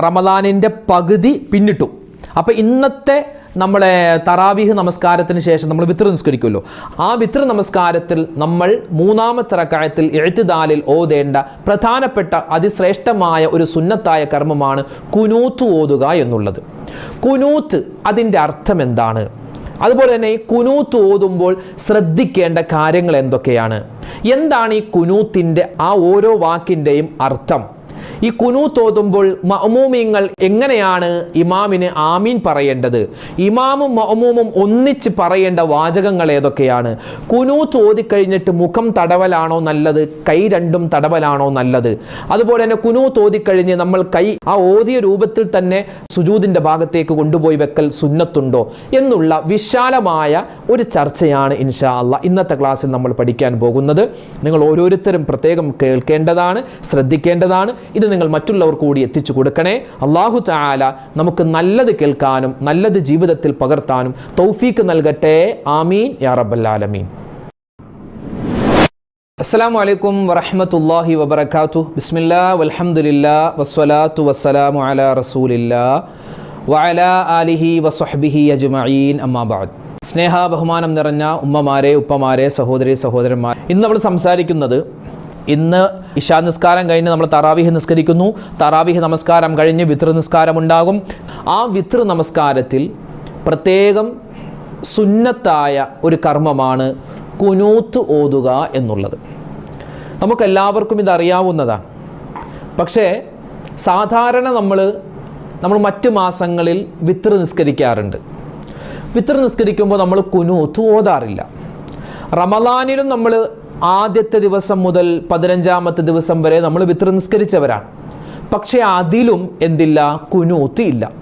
റമദാനിന്റെ പകുതി പിന്നിട്ടു. അപ്പോൾ ഇന്നത്തെ നമ്മളെ തറാവീഹ് നമസ്കാരത്തിന് ശേഷം നമ്മൾ വിത്ര നിസ്കരിക്കുമല്ലോ. ആ വിത്ര നമസ്കാരത്തിൽ നമ്മൾ മൂന്നാമത്തെ റക്കായത്തിൽ എഴുത്തുദാലിൽ ഓതേണ്ട പ്രധാനപ്പെട്ട അതിശ്രേഷ്ഠമായ ഒരു സുന്നത്തായ കർമ്മമാണ് കുനൂത്ത് ഓതുക എന്നുള്ളത്. കുനൂത്ത് അതിന്റെ അർത്ഥം എന്താണ്? അതുപോലെ തന്നെ ഈ കുനൂത്ത് ഓതുമ്പോൾ ശ്രദ്ധിക്കേണ്ട കാര്യങ്ങൾ എന്തൊക്കെയാണ്? എന്താണ് ഈ കുനൂത്തിന്റെ ആ ഓരോ വാക്കിന്റെയും അർത്ഥം? ഈ കുനു ഓതുമ്പോൾ മഅമൂമിങ്ങൾ എങ്ങനെയാണ് ഇമാമിന് ആമീൻ പറയേണ്ടത്? ഇമാമും മഅമൂമും ഒന്നിച്ച് പറയേണ്ട വാചകങ്ങൾ ഏതൊക്കെയാണ്? കുനൂത്ത് ഓതിക്കഴിഞ്ഞിട്ട് മുഖം തടവലാണോ നല്ലത്? കൈ രണ്ടും തടവലാണോ നല്ലത്? അതുപോലെ തന്നെ കുനൂത്ത് ഓതിക്കഴിഞ്ഞ് നമ്മൾ കൈ ആ ഓതിയ രൂപത്തിൽ തന്നെ സുജൂദിന്റെ ഭാഗത്തേക്ക് കൊണ്ടുപോയി വെക്കൽ സുന്നത്തുണ്ടോ എന്നുള്ള വിശാലമായ ഒരു ചർച്ചയാണ് ഇൻഷാ അല്ല ഇന്നത്തെ ക്ലാസ്സിൽ നമ്മൾ പഠിക്കാൻ പോകുന്നത്. നിങ്ങൾ ഓരോരുത്തരും പ്രത്യേകം കേൾക്കേണ്ടതാണ് ശ്രദ്ധിക്കേണ്ടതാണ്. ഇത് നിങ്ങൾ മറ്റുള്ളവർ കൂടി എത്തിച്ചു കൊടുക്കണേ. അള്ളാഹു ചായാല നമുക്ക് നല്ലത് കേൾക്കാനും നല്ലത് ജീവിതത്തിൽ പകർത്താനും തൗഫീക്ക് നൽകട്ടെ. ആമീൻ. യാ റബ്ബല്ലാലമീൻ അസ്സാം വലൈക്കും വറഹമത്തല്ലാഹി വബർക്കാത്തു ബിസ്മില്ലാ വൽഹംദുലില്ലാ വസ്വലാത്തു വസ്സലാമു അല റസൂലില്ലാ വഅല ആലിഹി വസ്ഹബിഹി അജ്മഈൻ. അമ്മാബാദ് സ്നേഹ ബഹുമാനം നിറഞ്ഞ ഉമ്മമാരെ ഉപ്പമാരെ സഹോദരി സഹോദരന്മാർ ഇന്ന് നമ്മൾ സംസാരിക്കുന്നത് ഇന്ന് ഇഷാ നിസ്കാരം കഴിഞ്ഞ് നമ്മൾ തറാവിഹ് നിസ്കരിക്കുന്നു. തറാവിഹ് നമസ്കാരം കഴിഞ്ഞ് വിത്ര നിസ്കാരം ഉണ്ടാകും ആ വിത്ര നമസ്കാരത്തിൽ പ്രത്യേകം സുന്നത്തായ ഒരു കർമ്മമാണ് കുനൂത്ത് ഓതുക എന്നുള്ളത്. നമുക്കെല്ലാവർക്കും ഇതറിയാവുന്നതാണ്. പക്ഷേ സാധാരണ നമ്മൾ നമ്മൾ മറ്റ് മാസങ്ങളിൽ വിത്ര നിസ്കരിക്കാറുണ്ട്. വിത്ര നിസ്കരിക്കുമ്പോൾ നമ്മൾ കുനൂത്ത് ഓതാറില്ല. റമലാനിലും നമ്മൾ ആദ്യത്തെ ദിവസം മുതൽ പതിനഞ്ചാമത്തെ ദിവസം വരെ നമ്മൾ വിത്ര നിസ്കരിച്ചവരാണ്. പക്ഷേ അതിലും എന്തില്ല? കുനൂത്ത് ഇല്ല.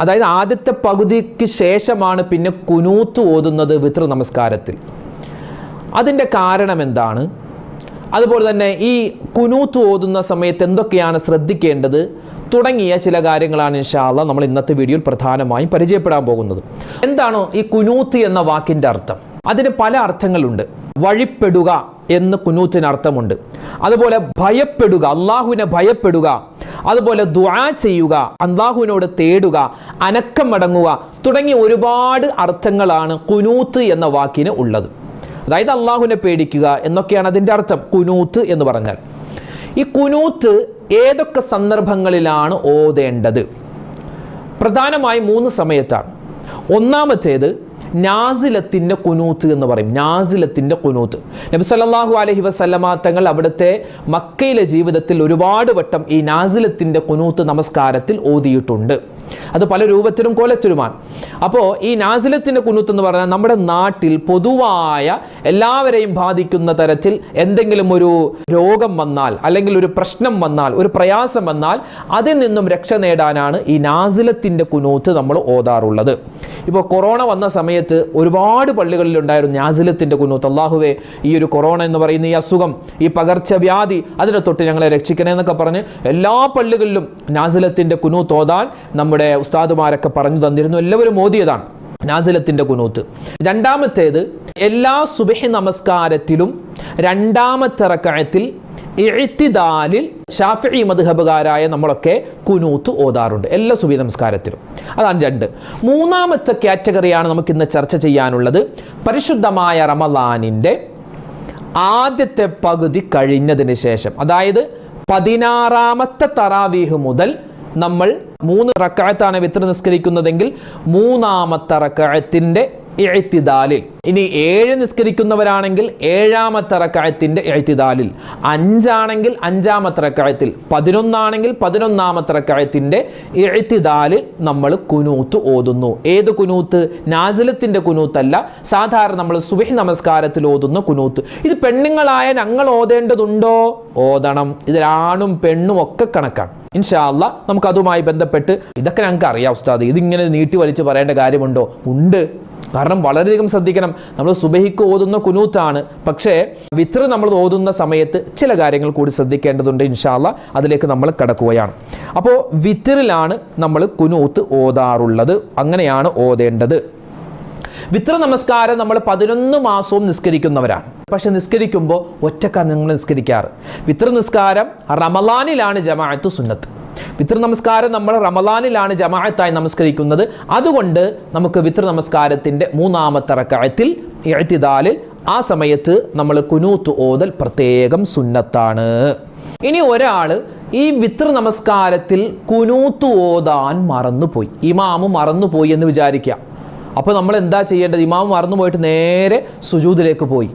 അതായത് ആദ്യത്തെ പകുതിക്ക് ശേഷമാണ് പിന്നെ കുനൂത്ത് ഓതുന്നത് വിത്ര നമസ്കാരത്തിൽ. അതിന്റെ കാരണം എന്താണ്? അതുപോലെ തന്നെ ഈ കുനൂത്ത് ഓതുന്ന സമയത്ത് എന്തൊക്കെയാണ് ശ്രദ്ധിക്കേണ്ടത്? തുടങ്ങിയ ചില കാര്യങ്ങളാണ് ഇൻഷാല്ല നമ്മൾ ഇന്നത്തെ വീഡിയോയിൽ പ്രധാനമായും പരിചയപ്പെടാൻ പോകുന്നത്. എന്താണോ ഈ കുനൂത്ത് എന്ന വാക്കിന്റെ അർത്ഥം? അതിന് പല അർത്ഥങ്ങളുണ്ട്. വഴിപ്പെടുക എന്ന് കുനൂത്തിന് അർത്ഥമുണ്ട് അതുപോലെ ഭയപ്പെടുക അള്ളാഹുവിനെ ഭയപ്പെടുക അതുപോലെ ദുആ ചെയ്യുക അള്ളാഹുവിനോട് തേടുക അനക്കം മടങ്ങുക തുടങ്ങിയ ഒരുപാട് അർത്ഥങ്ങളാണ് കുനൂത്ത് എന്ന വാക്കിന് ഉള്ളത്. അതായത് അള്ളാഹുവിനെ പേടിക്കുക എന്നൊക്കെയാണ് അതിന്റെ അർത്ഥം കുനൂത്ത് എന്ന് പറഞ്ഞാൽ. ഈ കുനൂത്ത് ഏതൊക്കെ സന്ദർഭങ്ങളിലാണ് ഓതേണ്ടത്? പ്രധാനമായും മൂന്ന് സമയത്താണ്. ഒന്നാമത്തേത് നാസിലത്തിന്റെ കുനൂത്ത് എന്ന് പറയും. നാസിലത്തിന്റെ കുനൂത്ത്. നബി സല്ലല്ലാഹു അലൈഹി വസല്ലമ തങ്ങൾ അവിടുത്തെ മക്കയിലെ ജീവിതത്തിൽ ഒരുപാട് വട്ടം ഈ നാസിലത്തിന്റെ കുനൂത്ത് നമസ്കാരത്തിൽ ഓതിയിട്ടുണ്ട്. അത് പല രൂപത്തിലും കൊലച്ചുരുമാണ് അപ്പോൾ ഈ നാസിലത്തിന്റെ കുനൂത്ത് എന്ന് പറഞ്ഞാൽ നമ്മുടെ നാട്ടിൽ പൊതുവായ എല്ലാവരെയും ബാധിക്കുന്ന തരത്തിൽ എന്തെങ്കിലും ഒരു രോഗം വന്നാൽ അല്ലെങ്കിൽ ഒരു പ്രശ്നം വന്നാൽ ഒരു പ്രയാസം വന്നാൽ അതിൽ നിന്നും രക്ഷ നേടാനാണ് ഈ നാസിലത്തിന്റെ കുനൂത്ത് നമ്മൾ ഓതാറുള്ളത്. ഇപ്പോൾ കൊറോണ വന്ന സമയത്ത് ഒരുപാട് പള്ളികളിൽ ഉണ്ടായിരുന്നു നാസിലത്തിന്റെ കുന്നൂത്ത്. അള്ളാഹുവെ ഈ ഒരു കൊറോണ എന്ന് പറയുന്ന ഈ അസുഖം ഈ പകർച്ചവ്യാധി അതിനെ തൊട്ട് ഞങ്ങളെ രക്ഷിക്കണേ എന്നൊക്കെ പറഞ്ഞ് എല്ലാ പള്ളികളിലും നാസിലത്തിന്റെ കുനൂത്ത് ഓതാൻ നമ്മുടെ ഉസ്താദുമാരൊക്കെ പറഞ്ഞു തന്നിരുന്നു. എല്ലാവരും ഓതിയതാണ് നാസിലത്തിന്റെ കുനൂത്ത് രണ്ടാമത്തേത് എല്ലാ സുബഹി നമസ്കാരത്തിലും രണ്ടാമത്തെ റക്കഴത്തിൽ എഴുത്തിദാലിൽ ഷാഫി മധുഹബുകാരായ നമ്മളൊക്കെ കുനൂത്ത് ഓതാറുണ്ട്. എല്ലാ സുബി നമസ്കാരത്തിലും. അതാണ് രണ്ട്. മൂന്നാമത്തെ കാറ്റഗറിയാണ് നമുക്ക് ഇന്ന് ചർച്ച ചെയ്യാനുള്ളത്. പരിശുദ്ധമായ റമലാനിന്റെ ആദ്യത്തെ പകുതി കഴിഞ്ഞതിന് ശേഷം. അതായത് പതിനാറാമത്തെ തറാവീഹ് മുതൽ നമ്മൾ മൂന്ന് റക്കായത്താണ് വിത്ര നിസ്കരിക്കുന്നതെങ്കിൽ മൂന്നാമത്തെ റക്കായത്തിന്റെ എഴുത്തിദാലിൽ ഇനി ഏഴ് നിസ്കരിക്കുന്നവരാണെങ്കിൽ ഏഴാമത്തെ റക്കായത്തിന്റെ എഴുത്തിദാലിൽ അഞ്ചാണെങ്കിൽ അഞ്ചാമത്തെ റക്കായത്തിൽ. പതിനൊന്നാണെങ്കിൽ പതിനൊന്നാമത്തെ റക്കായത്തിന്റെ എഴുത്തിദാലിൽ നമ്മൾ കുനൂത്ത് ഓതുന്നു. ഏത് കുനൂത്ത്? നാസിലത്തിന്റെ കുനൂത്തല്ല. സാധാരണ നമ്മൾ സുബഹി നമസ്കാരത്തിൽ ഓതുന്ന കുനൂത്ത്. ഇത് പെണ്ണുങ്ങളായ ഞങ്ങൾ ഓതേണ്ടതുണ്ടോ? ഓതണം. ഇതിലാണും പെണ്ണും ഒക്കെ കണക്കാണ്. ഇൻഷാല്ല നമുക്ക് അതുമായി ബന്ധപ്പെട്ട് ഇതൊക്കെ ഞങ്ങൾക്ക് അറിയാം ഉസ്താദ്. ഇതിങ്ങനെ നീട്ടി വലിച്ച് പറയേണ്ട കാര്യമുണ്ടോ? ഉണ്ട്. കാരണം വളരെയധികം ശ്രദ്ധിക്കണം. നമ്മൾ സുബഹിക്ക് ഓതുന്ന കുനൂത്താണ്. പക്ഷേ വിത്ര നമ്മൾ ഓതുന്ന സമയത്ത് ചില കാര്യങ്ങൾ കൂടി ശ്രദ്ധിക്കേണ്ടതുണ്ട് ഇൻഷാല്ല അതിലേക്ക് നമ്മൾ കടക്കുകയാണ്. അപ്പോൾ വിത്തറിലാണ് നമ്മൾ കുനൂത്ത് ഓതാറുള്ളത്. അങ്ങനെയാണ് ഓതേണ്ടത്. വിത്ര നമസ്കാരം നമ്മൾ പതിനൊന്ന് മാസവും നിസ്കരിക്കുന്നവരാണ്. പക്ഷെ നിസ്കരിക്കുമ്പോൾ ഒറ്റക്കാണ് നിങ്ങൾ നിസ്കരിക്കാറ്. വിത്ര നിസ്കാരം റമലാനിലാണ് ജമാഅത്ത് സുന്നത്ത്. വിത്ര നമസ്കാരം നമ്മൾ റമലാനിലാണ് ജമാഅത്തായി നമസ്കരിക്കുന്നത്. അതുകൊണ്ട് നമുക്ക് വിത്ര നമസ്കാരത്തിന്റെ മൂന്നാമത്തെ റക്കായത്തിൽ എഴുത്തിദാലിൽ ആ സമയത്ത് നമ്മൾ കുനൂത്ത് ഓതൽ പ്രത്യേകം സുന്നത്താണ്. ഇനി ഒരാൾ ഈ വിത്ര നമസ്കാരത്തിൽ കുനൂത്ത് ഓതാൻ മറന്നുപോയി. ഇമാമ് മറന്നുപോയി എന്ന് വിചാരിക്കുക. അപ്പോൾ നമ്മൾ എന്താ ചെയ്യേണ്ടത്? ഇമാമ് മറന്നുപോയിട്ട് നേരെ സുജൂദിലേക്ക് പോയി.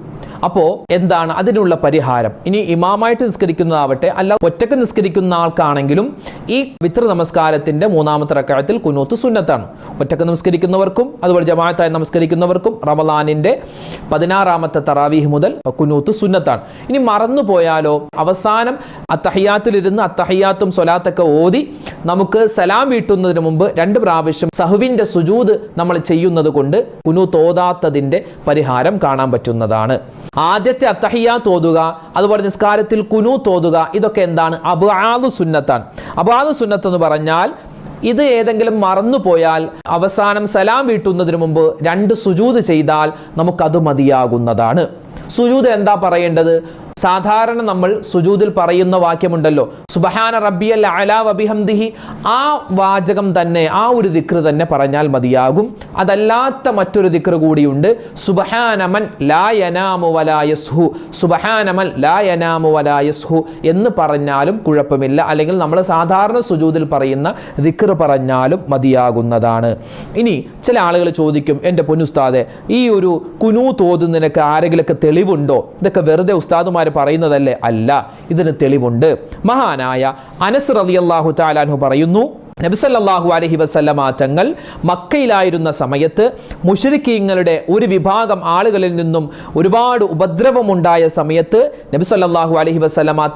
അപ്പോൾ എന്താണ് അതിനുള്ള പരിഹാരം? ഇനി ഇമാമായിട്ട് നിസ്കരിക്കുന്നതാവട്ടെ അല്ല ഒറ്റയ്ക്ക് നിസ്കരിക്കുന്ന ആൾക്കാണെങ്കിലും ഈ വിത്ര നമസ്കാരത്തിന്റെ മൂന്നാമത്തെ റക്കായത്തിൽ കുനൂത്ത് സുന്നത്താണ്. ഒറ്റയ്ക്ക് നമസ്കരിക്കുന്നവർക്കും അതുപോലെ ജമാഅത്തായി നമസ്കരിക്കുന്നവർക്കും റമലാനിന്റെ പതിനാറാമത്തെ തറാവീഹ് മുതൽ കുനൂത്ത് സുന്നത്താണ്. ഇനി മറന്നു പോയാലോ? അവസാനം അത്തഹയ്യാത്തിലിരുന്ന് അത്തഹയ്യാത്തും സൊലാത്തൊക്കെ ഓതി നമുക്ക് സലാം വീട്ടുന്നതിന് മുമ്പ് രണ്ട് പ്രാവശ്യം സഹുവിന്റെ സുജൂത് നമ്മൾ ചെയ്യുന്നത് കൊണ്ട് കുനൂത്ത് ഓതാത്തതിന്റെ പരിഹാരം കാണാൻ പറ്റുന്നതാണ്. ആദ്യത്തെ അത്തഹിയ തോതുക അതുപോലെ നിസ്കാരത്തിൽ കുനു തോതുക ഇതൊക്കെ എന്താണ്? അബാദു സുന്നത്താണ്. അബാദു സുന്നത്ത് എന്ന് പറഞ്ഞാൽ ഇത് ഏതെങ്കിലും മറന്നുപോയാൽ അവസാനം സലാം വീട്ടുന്നതിന് മുമ്പ് രണ്ട് സുജൂത് ചെയ്താൽ നമുക്കത് മതിയാകുന്നതാണ്. സുജൂത് എന്താ പറയേണ്ടത്? സാധാരണ നമ്മൾ സുജൂദിൽ പറയുന്ന വാക്യമുണ്ടല്ലോ. സുബഹാന റബ്ബിയൽ അലാ വബിഹംദിഹി. ആ വാചകം തന്നെ ആ ഒരു ദിക്ർ തന്നെ പറഞ്ഞാൽ മതിയാകും. അതല്ലാത്ത മറ്റൊരു ദിക്ർ കൂടിയുണ്ട്. സുബഹാനമൻ ലായനാമു വലായസ്ഹു സുബഹാനമൻ ലായനാമു വലായസ്ഹു എന്ന് പറഞ്ഞാലും കുഴപ്പമില്ല. അല്ലെങ്കിൽ നമ്മൾ സാധാരണ സുജൂദിൽ പറയുന്ന ദിക്ർ പറഞ്ഞാലും മതിയാകുന്നതാണ്. ഇനി ചില ആളുകൾ ചോദിക്കും എന്റെ പൊന്നുസ്താദെ ഈ ഒരു കുനു തോത് നിനക്ക് ആരെങ്കിലൊക്കെ തെളിവുണ്ടോ? ഇതൊക്കെ വെറുതെ ഉസ്താദുമാർ പറയുന്നതല്ലേ? അല്ല. ഇതിന് തെളിവുണ്ട്. മഹാനായ അനസ് റളിയല്ലാഹു താലാൻഹു പറയുന്നു നബിസല്ലാഹു അലഹി തങ്ങൾ മക്കയിലായിരുന്ന സമയത്ത് മുഷരിക്കീങ്ങളുടെ ഒരു വിഭാഗം ആളുകളിൽ നിന്നും ഒരുപാട് ഉപദ്രവമുണ്ടായ സമയത്ത് നബിസല്ലാഹു അലഹി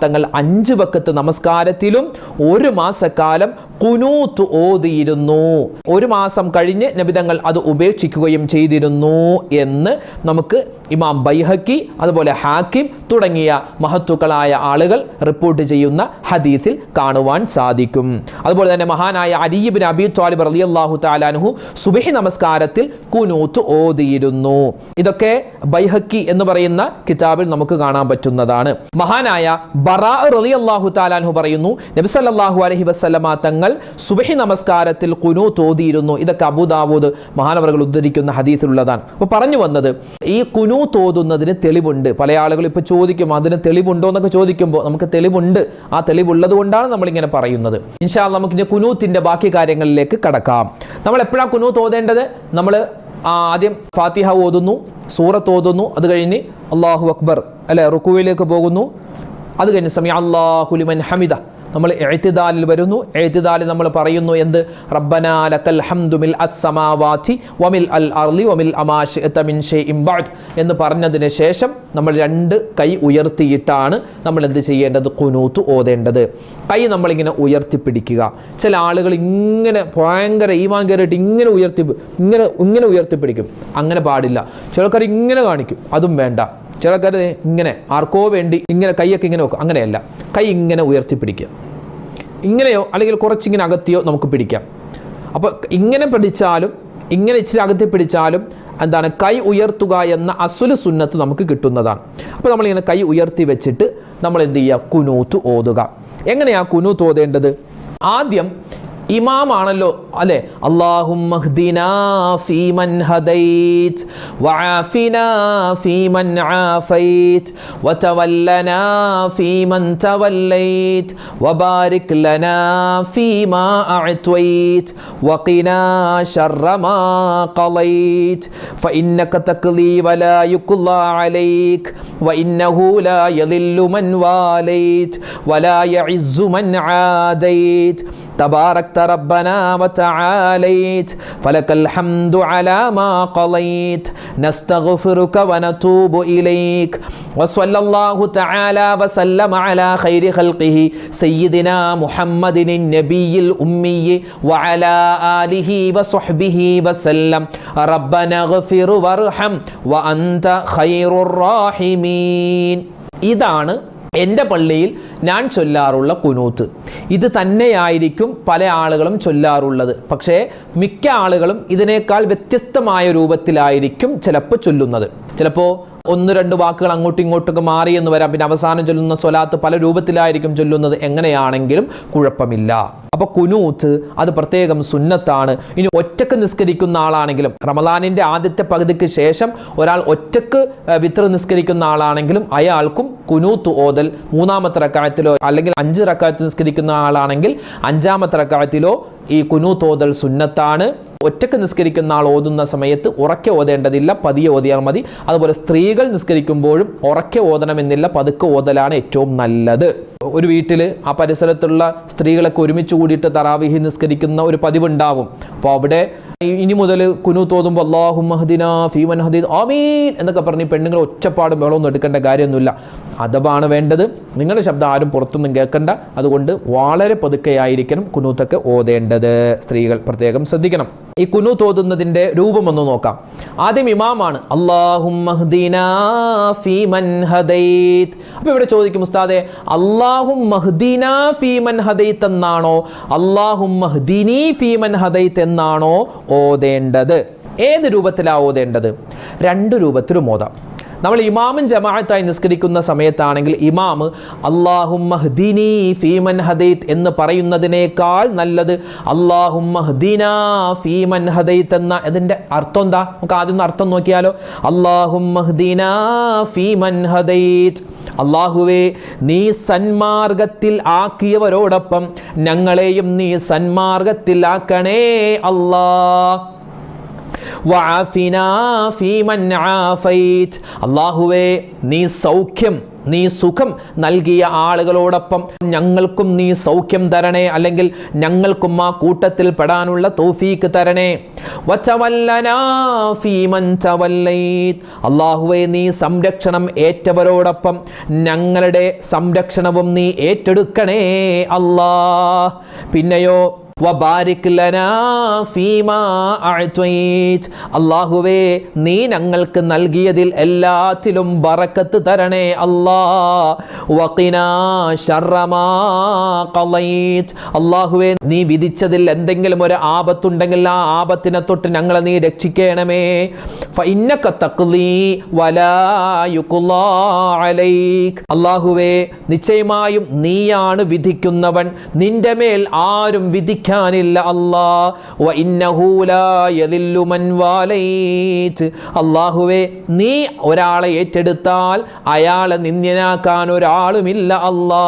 തങ്ങൾ അഞ്ച് വക്കത്ത് നമസ്കാരത്തിലും ഒരു മാസക്കാലം കുനൂത്ത് ഓതിയിരുന്നു. ഒരു മാസം കഴിഞ്ഞ് നബിതങ്ങൾ അത് ഉപേക്ഷിക്കുകയും ചെയ്തിരുന്നു എന്ന് നമുക്ക് ഇമാം ബൈഹക്കി അതുപോലെ ഹാക്കിം തുടങ്ങിയ മഹത്തുക്കളായ ആളുകൾ റിപ്പോർട്ട് ചെയ്യുന്ന ഹദീസിൽ കാണുവാൻ സാധിക്കും. അതുപോലെ തന്നെ മഹാനായ Ali bin Abi Talib Ali അള്ളാഹു താലാനുഹു സുബഹി നമസ്കാരത്തിൽ കുനൂത്ത് ഓതിയിരുന്നു. ഇതൊക്കെ ബൈഹക്കി എന്ന് പറയുന്ന കിതാബിൽ നമുക്ക് കാണാൻ പറ്റുന്നതാണ്. മഹാനായ ബറാ റലി അള്ളാഹു താലാൻഹു പറയുന്നു നബിസല്ലാഹു അലഹി വസല്ലമ തങ്ങൾ സുബഹി നമസ്കാരത്തിൽ കുനൂത്ത് ഓതിയിരുന്നു. ഇതൊക്കെ അബൂദാവൂദ് മഹാനവറുകൾ ഉദ്ധരിക്കുന്ന ഹദീസിലുള്ളതാണ്. അപ്പോൾ പറഞ്ഞു വന്നത് ഈ കുനൂത്ത് ഓതുന്നതിന് തെളിവുണ്ട്. പല ആളുകൾ ഇപ്പോൾ ചോദിക്കും അതിന് തെളിവുണ്ടോ? എന്നൊക്കെ ചോദിക്കുമ്പോൾ നമുക്ക് തെളിവുണ്ട്. ആ തെളിവുള്ളത് കൊണ്ടാണ് നമ്മളിങ്ങനെ പറയുന്നത്. ഇൻഷാ നമുക്ക് ഇനി കുനൂത്തിന്റെ ബാക്കി കാര്യങ്ങളിലേക്ക് കടക്കാം. നമ്മൾ എപ്പോഴാണ് കുനൂത്ത് ഓതേണ്ടത്? നമ്മൾ ആദ്യം ഫാത്തിഹ ഓതുന്നു സൂറത്ത് ഓതുന്നു അത് കഴിഞ്ഞ് അള്ളാഹു അക്ബർ അല്ലെ റുക്കുവിലേക്ക് പോകുന്നു. അത് കഴിഞ്ഞ് സമയം അള്ളാഹുലിമൻ ഹമിദ. നമ്മൾ എഴുത്തിദാലിൽ വരുന്നു. എഴുത്തിദാലിൽ നമ്മൾ പറയുന്നു എന്ത്? റബ്ബന ലക്കൽ ഹംദു മിൽ അസ്സമാവാതി വമിൽ അൽ അർലി വമിൽ അമാഷ് ബഅദ് എന്ന് പറഞ്ഞതിന് ശേഷം നമ്മൾ രണ്ട് കൈ ഉയർത്തിയിട്ടാണ് നമ്മൾ എന്ത് ചെയ്യേണ്ടത്? കുനൂത്ത് ഓതേണ്ടത്. കൈ നമ്മളിങ്ങനെ ഉയർത്തിപ്പിടിക്കുക. ചില ആളുകൾ ഇങ്ങനെ ഭയങ്കര ഈമാൻ കയറിയിട്ട് ഇങ്ങനെ ഉയർത്തി ഇങ്ങനെ ഇങ്ങനെ ഉയർത്തിപ്പിടിക്കും. അങ്ങനെ പാടില്ല. ചിലക്കാർ ഇങ്ങനെ കാണിക്കും. അതും വേണ്ട. ചിലക്കാർ ഇങ്ങനെ ആർക്കോ വേണ്ടി ഇങ്ങനെ കൈയൊക്കെ ഇങ്ങനെ വെക്കും. അങ്ങനെയല്ല. കൈ ഇങ്ങനെ ഉയർത്തിപ്പിടിക്കുക ഇങ്ങനെയോ അല്ലെങ്കിൽ കുറച്ചിങ്ങനെ അകത്തിയോ നമുക്ക് പിടിക്കാം. അപ്പോൾ ഇങ്ങനെ പിടിച്ചാലും ഇങ്ങനെ ഇച്ചിരി അകത്തി പിടിച്ചാലും എന്താണ് കൈ ഉയർത്തുക എന്ന അസുല സുന്നത്ത് നമുക്ക് കിട്ടുന്നതാണ്. അപ്പോൾ നമ്മളിങ്ങനെ കൈ ഉയർത്തി വെച്ചിട്ട് നമ്മൾ എന്ത് ചെയ്യുക? കുനൂത്ത് ഓതുക. എങ്ങനെയാണ് കുനൂത്ത് ഓതേണ്ടത്? ആദ്യം ഇമാമാണല്ലോ അല്ലെ അള്ളാഹുമ്മഹ്ദിനാ ഫീമൻ ഹദൈത് വആഫിനാ ഫീമൻ ആഫൈത് വതവല്ലനാ ഫീമൻ തവല്ലൈത് വബാരിക് ലനാ ഫീമാ അഅ്തൈത് വഖിനാ ശർറ മാ ഖളൈത് فإنك تقضي ولا يقضى عليك وإنه لا يضل من واليت ولا يعز من عاديت تباركت ربنا وتعاليت فلك الحمد على ما قضيت نستغفرك ونتوب إليك وصلى الله تعالى وسلم على خير خلقه سيدنا محمد النبي الأمي وعلى آله وصحبه وسلم ربنا اغفر وارحم وأنت خير الراحمين ഇതാണ് എന്റെ പള്ളിയിൽ ഞാൻ ചൊല്ലാറുള്ള കുനൂത്ത്. ഇത് തന്നെയായിരിക്കും പല ആളുകളും ചൊല്ലാറുള്ളത്. പക്ഷേ മിക്ക ആളുകളും ഇതിനേക്കാൾ വ്യത്യസ്തമായ രൂപത്തിലായിരിക്കും ചിലപ്പോൾ ചൊല്ലുന്നത്. ചിലപ്പോൾ ഒന്ന് രണ്ട് വാക്കുകൾ അങ്ങോട്ടും ഇങ്ങോട്ടൊക്കെ മാറി എന്ന് വരാം. പിന്നെ അവസാനം ചൊല്ലുന്ന സ്വലാത്ത് പല രൂപത്തിലായിരിക്കും ചൊല്ലുന്നത്. എങ്ങനെയാണെങ്കിലും കുഴപ്പമില്ല. അപ്പൊ കുനൂത്ത് അത് പ്രത്യേകം സുന്നത്താണ്. ഇനി ഒറ്റയ്ക്ക് നിസ്കരിക്കുന്ന ആളാണെങ്കിലും റമദാനിന്റെ ആദ്യത്തെ പകുതിക്ക് ശേഷം ഒരാൾ ഒറ്റയ്ക്ക് വിത്ര നിസ്കരിക്കുന്ന ആളാണെങ്കിലും അയാൾക്കും കുനൂത്ത് ഓതൽ മൂന്നാമത്തെ റക്കായത്തിലോ അല്ലെങ്കിൽ അഞ്ച് റക്കായത്തിൽ നിസ്കരിക്കുന്ന ആളാണെങ്കിൽ അഞ്ചാമത്തെ റക്കായത്തിലോ ഈ കുനൂത്ത് ഓതൽ സുന്നത്താണ്. ഒറ്റയ്ക്ക് നിസ്കരിക്കുന്ന ആൾ ഓതുന്ന സമയത്ത് ഉറക്കെ ഓതേണ്ടതില്ല പതിയെ ഓതിയാൽ മതി. അതുപോലെ സ്ത്രീകൾ നിസ്കരിക്കുമ്പോഴും ഉറക്കെ ഓതണമെന്നില്ല പതുക്കെ ഓതലാണ് ഏറ്റവും നല്ലത്. ഒരു വീട്ടിൽ ആ പരിസരത്തുള്ള സ്ത്രീകളൊക്കെ ഒരുമിച്ച് കൂടിയിട്ട് തറാവിഹി നിസ്കരിക്കുന്ന ഒരു പതിവുണ്ടാവും. അപ്പോൾ അവിടെ ഇനി മുതൽ കുനു തോന്നുമ്പോൾ അള്ളാഹു മഹദിന ഫീമൻ ഹദീദ് ആമീൻ എന്നൊക്കെ പറഞ്ഞ് പെണ്ണുങ്ങൾ ഒച്ചപ്പാടും വെള്ളമൊന്നും എടുക്കേണ്ട കാര്യമൊന്നുമില്ല. അദബാണ് വേണ്ടത്. നിങ്ങളുടെ ശബ്ദം ആരും പുറത്തൊന്നും കേൾക്കണ്ട. അതുകൊണ്ട് വളരെ പതുക്കെയായിരിക്കണം കുനൂത്തൊക്കെ ഓതേണ്ടത്. സ്ത്രീകൾ പ്രത്യേകം ശ്രദ്ധിക്കണം. ഈ കുനു തോതുന്നതിന്റെ രൂപം ഒന്ന് നോക്കാം. ആദ്യം ഇമാമാണ്. അള്ളാഹും അപ്പോൾ ഇവിടെ ചോദിക്കും ഉസ്താദെ അള്ളാഹും മഹ്ദീന ഫീമൻ ഹദൈത്ത് എന്നാണോ? അള്ളാഹും ഫീ ഫീമൻ ഹദൈത്ത് എന്നാണോ? ഓതേണ്ടത്. ഏത് രൂപത്തിലാണ് ഓതേണ്ടത്? രണ്ട് രൂപത്തിലും ഓതാം. നമ്മൾ ഇമാമും ജമാഅത്തായി നിസ്കരിക്കുന്ന സമയത്താണെങ്കിൽ ഇമാം അള്ളാഹും മഹ്ദിനി ഫീമൻ ഹദൈത്ത് എന്ന് പറയുന്നതിനേക്കാൾ നല്ലത് അള്ളാഹും മഹ്ദിന ഫീമൻ ഹദൈത്ത് എന്ന ഇതിന്റെ അർത്ഥം എന്താ? നമുക്ക് ആദ്യം അർത്ഥം നോക്കിയാലോ. അള്ളാഹും മഹ്ദിന ഫീമൻ ഹദൈത്ത് അള്ളാഹുവേ നീ സന്മാർഗത്തിൽ ആക്കിയവരോടൊപ്പം ഞങ്ങളെയും നീ സന്മാർഗത്തിൽ ആക്കണേ അല്ലാ. അള്ളാഹുവേ നീ സൗഖ്യം നീ സുഖം നൽകിയ ആളുകളോടൊപ്പം ഞങ്ങൾക്കും നീ സൗഖ്യം തരണേ അല്ലെങ്കിൽ ഞങ്ങൾക്കും ആ കൂട്ടത്തിൽ പെടാനുള്ള തോഫീക്ക് തരണേ. അള്ളാഹുവെ നീ സംരക്ഷണം ഏറ്റവരോടൊപ്പം ഞങ്ങളുടെ സംരക്ഷണവും നീ ഏറ്റെടുക്കണേ അല്ലാ പിന്നെയോ അല്ലാഹുവേ നീ ഞങ്ങൾക്ക് നൽകിയതിൽ എല്ലാത്തിലും ബറക്കത്ത് തരണേ അല്ലാഹുവേ നീ വിധിച്ചതിൽ എന്തെങ്കിലും ഒരു ആപത്തുണ്ടെങ്കിൽ ആ ആപത്തിനെ തൊട്ട് ഞങ്ങളെ നീ രക്ഷിക്കണമേ. അള്ളാഹുവേ നിശ്ചയമായും നീയാണ് വിധിക്കുന്നവൻ. നിന്റെ മേൽ ആരും വിധിക്കാനില്ല അല്ലാ. വ ഇന്നഹു ലാ യദില്ലു മൻ നീ ഒരാളെ ഏറ്റെടുത്താൽ അയാളെ നിന്ദ്യനാക്കാൻ ഒരാളുമില്ല അല്ലാ.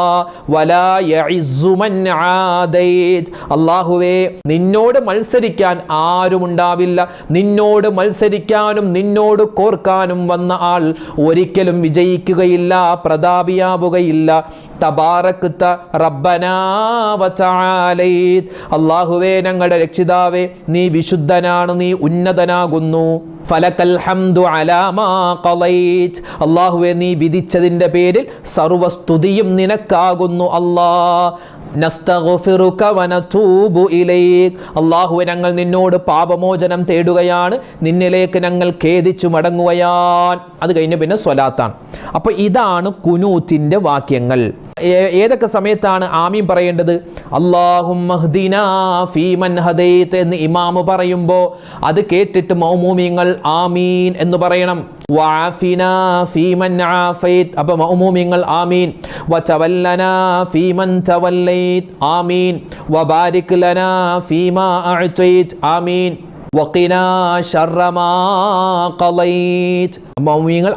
വലാ മൻ ആദൈത്. നിന്നോട് മത്സരിക്കാൻ ആരുമുണ്ടാവില്ല. നിന്നോട് മത്സരിക്കാനും നിന്നോട് കോർക്കാനും വന്ന ആൾ ഒരിക്കലും വിജയിക്കുകയില്ല പ്രതാപിയാവുകയില്ല. തബാറക്കുത്ത റബ്ബനാ അല്ലാഹുവേ ഞങ്ങളുടെ രക്ഷിതാവേ നീ വിശുദ്ധനാണ് നീ ഉന്നതനാകുന്നു. ഫലക്കൽ ഹംദു അലാമാ അല്ലാഹുവേ നീ വിധിച്ചതിന്റെ പേരിൽ സർവസ്തുതിയും നിനക്കാകുന്നു അല്ലാ. അല്ലാഹുവേ ഞങ്ങൾ നിന്നോട് പാപമോചനം തേടുകയാണ്. നിന്നിലേക്ക് ഞങ്ങൾ ഖേദിച്ചു മടങ്ങുകയാൻ അത് കഴിഞ്ഞ് പിന്നെ സ്വലാത്താണ്. അപ്പോൾ ഇതാണ് കുനൂത്തിന്റെ വാക്യങ്ങൾ. ഏതൊക്കെ സമയത്താണ് ആമീൻ പറയേണ്ടത്? അള്ളാഹും ഫീമൻ ഹദൈത്ത് എന്ന് ഇമാമ് പറയുമ്പോൾ അത് കേട്ടിട്ട് മൗമൂമിങ്ങൾ ആമീൻ എന്ന് പറയണം. അപ്പോൾ ആമീൻ. ആമീൻ. ആമീൻ.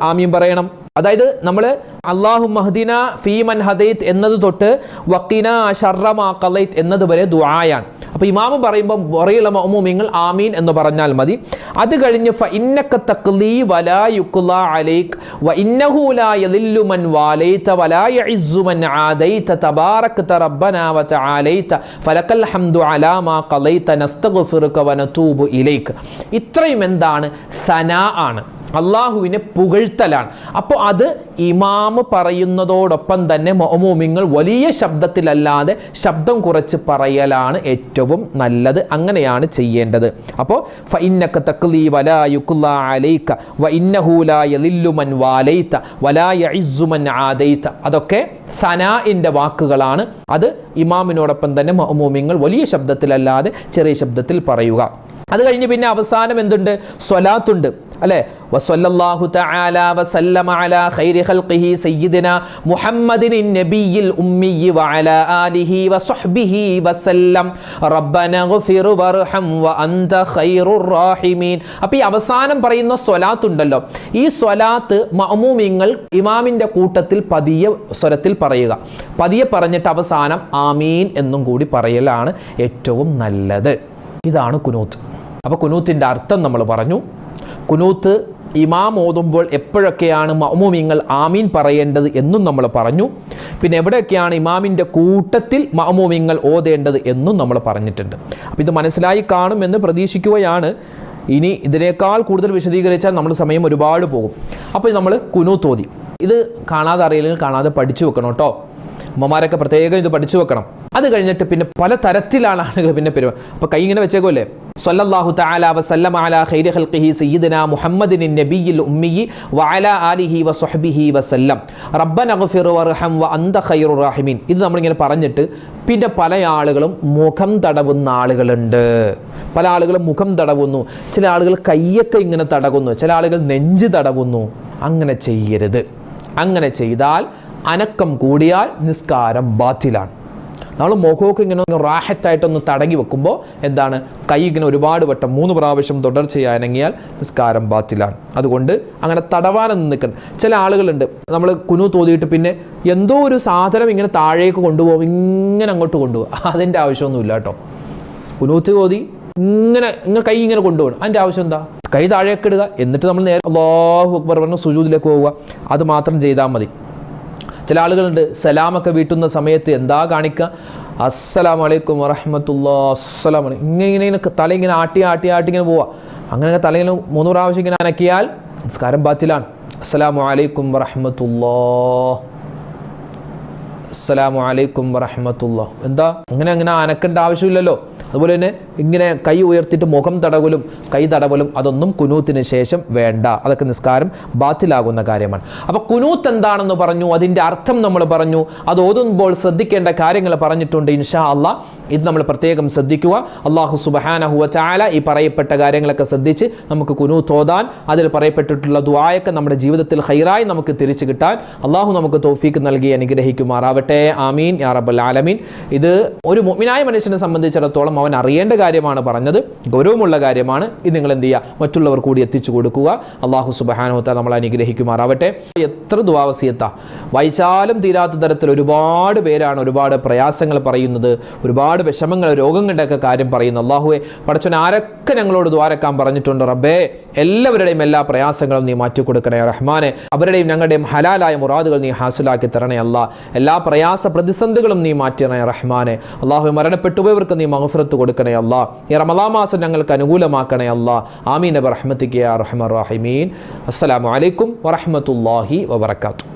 ആമീൻ പറയണം. അതായത് നമ്മൾ അള്ളാഹു മഹദിന ഫീമൻ ഹദൈത്ത് എന്നത് തൊട്ട് വക്കീന ഷർറമാ കളൈത്ത് എന്നത് വരെ ദുആയാണ്. അപ്പോൾ ഇമാമ് പറയുമ്പോൾ പുറയുള്ള മൗമൂമിങ്ങൾ ആമീൻ എന്ന് പറഞ്ഞാൽ മതി. അത് കഴിഞ്ഞ് ഫ ഇന്നക്ക തഖ്ലീ വലാ യുക്കുല അലൈക് വ ഇന്നഹു ലാ യദില്ലു മൻ വാലൈത വലാ യഇസ്സു മൻ ആദൈത തബാറക്ത റബ്ബനാ വ തആലൈത ഫലക്കൽ ഹംദു അലാ മാ ഖലൈത നസ്തഗ്ഫിറുക വ നതൂബു ഇലൈക്. ഇത്രയും എന്താണ്? സനാ ആണ്. അള്ളാഹുവിനെ പുകഴ്ത്തലാണ്. അപ്പോൾ അത് ഇമാമ് പറയുന്നതോടൊപ്പം തന്നെ മൊമോമിങ്ങൾ വലിയ ശബ്ദത്തിലല്ലാതെ ശബ്ദം കുറച്ച് പറയലാണ് ഏറ്റവും നല്ലത്. അങ്ങനെയാണ് ചെയ്യേണ്ടത്. അപ്പോൾ ഫഇന്നക തഖ്ലീ വലാ യുഖ്ലാ അലൈക വ ഇന്നഹു ലാ യളില്ലു മൻ വാലൈത വലാ യഇസ്സു മൻ ആദൈത. അതൊക്കെ സനാഇന്റെ വാക്കുകളാണ്. അത് ഇമാമിനോടൊപ്പം തന്നെ മൊമോമിങ്ങൾ വലിയ ശബ്ദത്തിലല്ലാതെ ചെറിയ ശബ്ദത്തിൽ പറയുക. അത് കഴിഞ്ഞ് പിന്നെ അവസാനം എന്തുണ്ട്? സ്വലാത്തുണ്ട്. അല്ലേ? വസല്ലല്ലാഹു തആല വസല്ലമ അലാ ഖൈരി ഖൽഖിഹി സയ്യിദിന മുഹമ്മദിൻ നബിയിൽ ഉമ്മിയി വഅലാ ആലിഹി വസഹ്ബിഹി വസല്ലം. റബ്ബന ഗഫിർ വർഹം വഅന്ത ഖൈറുർ റാഹിമീൻ. അപ്പോൾ ഈ അവസാനം പറയുന്ന സ്വലാത്ത് ഉണ്ടല്ലോ ഈ സ്വലാത്ത് മഅമൂമിങ്ങൾ ഇമാമിന്റെ കൂട്ടത്തിൽ പതിയെ സ്വരത്തിൽ പറയുക. പതിയെ പറഞ്ഞിട്ട് അവസാനം ആമീൻ എന്നും കൂടി പറയലാണ് ഏറ്റവും നല്ലത്. ഇതാണ് കുനൂത്ത്. അപ്പോൾ കുനൂത്തിന്റെ അർത്ഥം നമ്മൾ പറഞ്ഞു. കുനൂത്ത് ഇമാം ഓതുമ്പോൾ എപ്പോഴൊക്കെയാണ് മഅമൂമിങ്ങൾ ആമീൻ പറയേണ്ടത് എന്നും നമ്മൾ പറഞ്ഞു. പിന്നെ എവിടെയൊക്കെയാണ് ഇമാമിന്റെ കൂട്ടത്തിൽ മഅമൂമിങ്ങൾ ഓതേണ്ടത് എന്നും നമ്മൾ പറഞ്ഞിട്ടുണ്ട്. അപ്പോൾ ഇത് മനസ്സിലായി കാണുമെന്ന് പ്രതീക്ഷിക്കുകയാണ്. ഇനി ഇതിനേക്കാൾ കൂടുതൽ വിശദീകരിച്ചാൽ നമ്മൾ സമയം ഒരുപാട് പോകും. അപ്പോൾ നമ്മൾ കുനൂത്തോതി ഇത് കാണാതെ അറിയില്ലെങ്കിൽ കാണാതെ പഠിച്ചു വെക്കണം കേട്ടോ. അമ്മമാരൊക്കെ പ്രത്യേകം ഇത് പഠിച്ചു വെക്കണം. അത് കഴിഞ്ഞിട്ട് പിന്നെ പല തരത്തിലാണ് ആളുകൾ പിന്നെ പെരുവ അപ്പോൾ കൈ ഇങ്ങനെ വെച്ചേക്കുമല്ലേ സല്ലല്ലാഹു തആല അലാ മുഹമ്മദിൻ നബിയിൽ ആലിഹി വസല്ലം. വർഹം ഖൈറുർ റാഹിമീൻ. ഇത് നമ്മളിങ്ങനെ പറഞ്ഞിട്ട് പിന്നെ പല ആളുകളും മുഖം തടവുന്ന ആളുകളുണ്ട്. പല ആളുകളും മുഖം തടവുന്നു. ചില ആളുകൾ കയ്യൊക്കെ ഇങ്ങനെ തടവുന്നു ചില ആളുകൾ നെഞ്ച് തടവുന്നു. അങ്ങനെ ചെയ്യരുത്. അങ്ങനെ ചെയ്താൽ അനക്കം കൂടിയാൽ നിസ്കാരം ബാത്തിലാണ്. നമ്മൾ മുഖമൊക്കെ ഇങ്ങനെ ഒന്ന് റാഹത്തായിട്ടൊന്ന് തടങ്ങി വെക്കുമ്പോൾ എന്താണ്? കൈ ഇങ്ങനെ ഒരുപാട് വട്ടം മൂന്ന് പ്രാവശ്യം തുടർച്ചയായി അനങ്ങിയാൽ നിസ്കാരം ബാത്തിലാണ്. അതുകൊണ്ട് അങ്ങനെ തടവാനൊന്നും നിൽക്കണം ചില ആളുകളുണ്ട്. നമ്മൾ കുനു തോതിയിട്ട് പിന്നെ എന്തോ ഒരു സാധനം ഇങ്ങനെ താഴേക്ക് കൊണ്ടുപോകും ഇങ്ങനെ അങ്ങോട്ട് കൊണ്ടുപോകും. അതിന്റെ ആവശ്യമൊന്നുമില്ല കേട്ടോ. കുനൂത്ത് തോതി ഇങ്ങനെ ഇങ്ങനെ കൈ ഇങ്ങനെ കൊണ്ടുപോകണം. അതിന്റെ ആവശ്യം എന്താ? കൈ താഴേക്ക് ഇടുക. എന്നിട്ട് നമ്മൾ നേരെ അള്ളാഹു അക്ബർ പറഞ്ഞ് സുജൂദിലേക്ക് പോവുക. അത് മാത്രം ചെയ്താൽ മതി. ചില ആളുകളുണ്ട് സലാമൊക്കെ വീട്ടുന്ന സമയത്ത് എന്താ കാണിക്കുക? അസ്സലാം വലൈക്കും വറഹമത്തുള്ള അസ്സലാം ഇങ്ങനെ ഇങ്ങനെ തല ഇങ്ങനെ ആട്ടി ആട്ടി ആട്ടി ഇങ്ങനെ പോവുക. അങ്ങനെ തല ഇങ്ങനെ മൂന്ന് പ്രാവശ്യം ഇങ്ങനെ അനക്കിയാൽ നിസ്കാരം ബാത്തിലാണ്. അസ്സലാമു അലൈക്കും വറഹമത്തുള്ള അസ്സലാമു അലൈക്കും വറഹമത്തുള്ള. എന്താ? അങ്ങനെ അങ്ങനെ അനക്കേണ്ട ആവശ്യമില്ലല്ലോ. അതുപോലെ തന്നെ ഇങ്ങനെ കൈ ഉയർത്തിയിട്ട് മുഖം തടവലും കൈ തടവലും അതൊന്നും കുനൂത്തിന് ശേഷം വേണ്ട. അതൊക്കെ നിസ്കാരം ബാത്തിലാകുന്ന കാര്യമാണ്. അപ്പോൾ കുനൂത്ത് എന്താണെന്ന് പറഞ്ഞു അതിന്റെ അർത്ഥം നമ്മൾ പറഞ്ഞു അത് ഓതുമ്പോൾ ശ്രദ്ധിക്കേണ്ട കാര്യങ്ങൾ പറഞ്ഞിട്ടുണ്ട് ഇൻഷാ അള്ളാ ഇത് നമ്മൾ പ്രത്യേകം ശ്രദ്ധിക്കുക. അള്ളാഹു സുബഹാനഹുവ ചാല ഈ പറയപ്പെട്ട കാര്യങ്ങളൊക്കെ ശ്രദ്ധിച്ച് നമുക്ക് കുനൂത്ത് ഓതാൻ അതിൽ പറയപ്പെട്ടിട്ടുള്ള ദുആയൊക്കെ നമ്മുടെ ജീവിതത്തിൽ ഹൈറായി നമുക്ക് തിരിച്ചു കിട്ടാൻ അള്ളാഹു നമുക്ക് തോഫീക്ക് നൽകി അനുഗ്രഹിക്കുമാറാവട്ടെ. ആമീൻ. യാ റബ്ബൽ ആലമീൻ. ഇത് ഒരു മുഅ്മിനായ മനുഷ്യനെ സംബന്ധിച്ചിടത്തോളം അവൻ അറിയേണ്ട കാര്യമാണ് പറഞ്ഞത് ഗൗരവമുള്ള കാര്യമാണ്. ഇത് നിങ്ങൾ എന്ത് ചെയ്യുക? മറ്റുള്ളവർ കൂടി എത്തിച്ചു കൊടുക്കുക. അള്ളാഹു സുബഹാനോത്ത നമ്മൾ അനുഗ്രഹിക്കുമാറാവട്ടെ. എത്ര ദുവാവസിയത്താ വായിച്ചാലും തീരാത്ത തരത്തിൽ ഒരുപാട് പേരാണ് ഒരുപാട് പ്രയാസങ്ങൾ പറയുന്നത് ഒരുപാട് വിഷമങ്ങൾ രോഗങ്ങളുടെയൊക്കെ കാര്യം പറയുന്നു അള്ളാഹുവെ പടച്ചവൻ ആരൊക്കെ ഞങ്ങളോട് ദ്വാരക്കാൻ പറഞ്ഞിട്ടുണ്ട് റബ്ബേ? എല്ലാവരുടെയും എല്ലാ പ്രയാസങ്ങളും നീ മാറ്റിക്കൊടുക്കണേ റഹ്മാനെ. അവരുടെയും ഞങ്ങളുടെയും ഹലാലായ മുറാദുകൾ നീ ഹാസിലാക്കി തരണേ അല്ല. എല്ലാ പ്രയാസ പ്രതിസന്ധികളും നീ മാറ്റണേ റഹ്മാനെ. അള്ളാഹു മരണപ്പെട്ടുപോയവർക്ക് നീ മഹഫറത്ത് കൊടുക്കണേ അല്ല. ഈ റമദാ മാസം ഞങ്ങൾക്ക് അനുകൂലമാക്കണേ അല്ല. ആമീൻ. റഹ്മത്തിക്ക് റഹ്മർ റഹിമീൻ. അസ്സലാമു അലൈക്കും വറഹ്മത്തുള്ളാഹി വബറകാതുഹു.